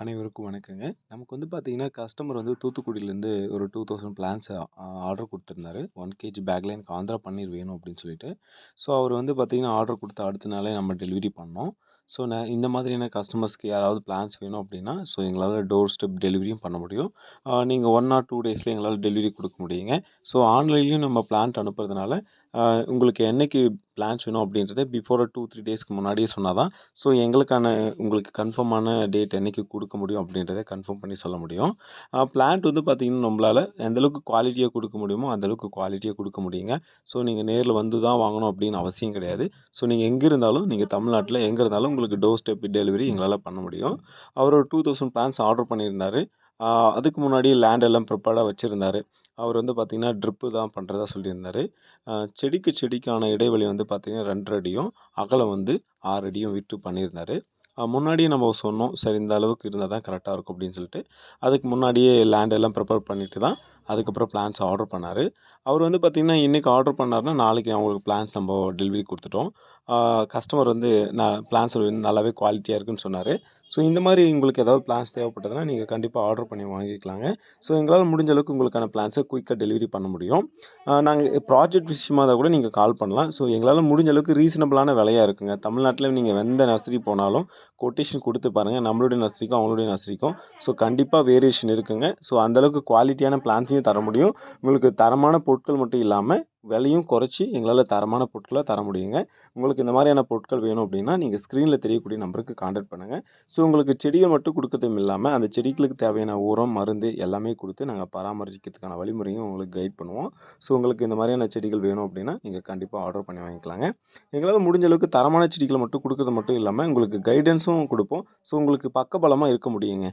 அனைவருக்கும் வணக்கங்க. நமக்கு வந்து பார்த்தீங்கன்னா, கஸ்டமர் வந்து தூத்துக்குடியிலேருந்து ஒரு 2000 பிளான்ஸ் ஆர்டர் கொடுத்துருந்தாரு ஒன் கேஜி பேக்கில் எனக்கு ஆந்திரா பன்னீர் வேணும் அப்படின்னு சொல்லிட்டு. ஸோ, அவர் வந்து பார்த்தீங்கன்னா, ஆர்டர் கொடுத்த அடுத்த நாளே நம்ம டெலிவரி பண்ணோம். ஸோ, நான் இந்த மாதிரியான கஸ்டமர்ஸ்க்கு யாராவது பிளான்ஸ் வேணும் அப்படின்னா, ஸோ எங்களால் டோர் ஸ்டெப் டெலிவரியும் பண்ண முடியும். நீங்கள் ஒன் ஆர் டூ டேஸில் எங்களால் டெலிவரி கொடுக்க முடியுங்க. ஸோ, ஆன்லைன்லேயும் நம்ம பிளான்ட் அனுப்புறதுனால, உங்களுக்கு என்னைக்கு பிளான்ஸ் வேணும் அப்படின்றத பிஃபோர் 2, 3 டேஸ்க்கு முன்னாடியே சொன்னால் தான், ஸோ எங்களுக்கான உங்களுக்கு கன்ஃபார்மான டேட் என்னைக்கு கொடுக்க முடியும் அப்படின்றத கன்ஃபார்ம் பண்ணி சொல்ல முடியும். பிளான்ட் வந்து பார்த்தீங்கன்னா, நம்மளால் எந்தளவுக்கு குவாலிட்டியாக கொடுக்க முடியுமோ, அந்தளவுக்கு குவாலிட்டியாக கொடுக்க முடியுங்க. ஸோ, நீங்கள் நேரில் வந்து தான் வாங்கணும் அப்படின்னு அவசியம் கிடையாது. ஸோ, நீங்கள் எங்கே இருந்தாலும், நீங்கள் தமிழ்நாட்டில் எங்கே இருந்தாலும் உங்களுக்கு டோர் ஸ்டெப் டெலிவரி எங்களால் பண்ண முடியும். அவர் ஒரு டூ தௌசண்ட் பிளான்ஸ் ஆர்டர் பண்ணியிருந்தாரு. அதுக்கு முன்னாடி லேண்ட் எல்லாம் ப்ரிப்பேர்டாக வச்சுருந்தார் அவர் வந்து பார்த்திங்கன்னா ட்ரிப்பு தான் பண்ணுறதா சொல்லியிருந்தார் செடிக்கு செடிக்கான இடைவெளி வந்து பார்த்திங்கன்னா ரெண்டரை அடியும், அகலம் வந்து ஆறு அடியும் விட்டு பண்ணியிருந்தார் முன்னாடியே நம்ம சொன்னோம். சரி இந்த அளவுக்கு இருந்தால் தான் கரெக்டாக இருக்கும் அப்படின்னு சொல்லிட்டு. அதுக்கு முன்னாடியே லேண்ட் எல்லாம் ப்ரிப்பேர் பண்ணிட்டு தான், அதுக்கப்புறம் பிளான்ஸ் ஆர்டர் பண்ணார் அவர் வந்து பார்த்திங்கன்னா இன்றைக்கி ஆர்டர் பண்ணாருன்னா, நாளைக்கு அவங்களுக்கு பிளான்ஸ் நம்ம டெலிவரி கொடுத்துட்டோம் கஸ்டமர் வந்து நான் பிளான்ட்ஸ் நல்லாவே குவாலிட்டியாக இருக்குன்னு சொன்னார் ஸோ, இந்த மாதிரி உங்களுக்கு ஏதாவது பிளான்ஸ் தேவைப்பட்டதுன்னா, நீங்கள் கண்டிப்பாக ஆர்டர் பண்ணி வாங்கிக்கலாங்க. ஸோ, எங்களால் முடிஞ்ச அளவுக்கு உங்களுக்கான பிளான்ஸை குயிக்காக டெலிவரி பண்ண முடியும். நாங்கள் ப்ராஜெக்ட் விஷயமா தான் கூட நீங்கள் கால் பண்ணலாம். ஸோ, எங்களால் முடிஞ்ச அளவுக்கு ரீசனபிளான விலையாக இருக்குங்க. தமிழ்நாட்டில் நீங்கள் எந்த நர்சரி போனாலும் கொட்டேஷன் கொடுத்து பாருங்கள் நம்மளுடைய நர்சரிக்கும், அவங்களுடைய நர்சரிக்கும். ஸோ, கண்டிப்பாக வேரியேஷன் இருக்குங்க. ஸோ, அந்தளவுக்கு குவாலிட்டியான பிளான்ஸையும் பிளான்ட்ஸையும் தர முடியும். உங்களுக்கு தரமான பொருட்கள் மட்டும் இல்லாமல் விலையும் குறைச்சி எங்களால் தரமான பொருட்களை தர முடியுங்க. உங்களுக்கு இந்த மாதிரியான பொருட்கள் வேணும் அப்படின்னா, நீங்கள் ஸ்க்ரீனில் தெரியக்கூடிய நம்பருக்கு காண்டாக்ட் பண்ணுங்கள் ஸோ, உங்களுக்கு செடிகள் மட்டும் கொடுக்கறதும் இல்லாமல் அந்த செடிகளுக்கு தேவையான உரம், மருந்து எல்லாமே கொடுத்து நாங்கள் பராமரிக்கிறதுக்கான வழிமுறையும் உங்களுக்கு கைட் பண்ணுவோம். ஸோ, உங்களுக்கு இந்த மாதிரியான செடிகள் வேணும் அப்படின்னா, நீங்கள் கண்டிப்பாக ஆர்டர் பண்ணி வாங்கிக்கலாங்க. எங்களால் முடிஞ்ச அளவுக்கு தரமான செடிகளை மட்டும் கொடுக்கறது மட்டும் இல்லாமல் உங்களுக்கு கைடன்ஸும் கொடுப்போம் ஸோ, உங்களுக்கு பக்கபலமாக இருக்க முடியுங்க.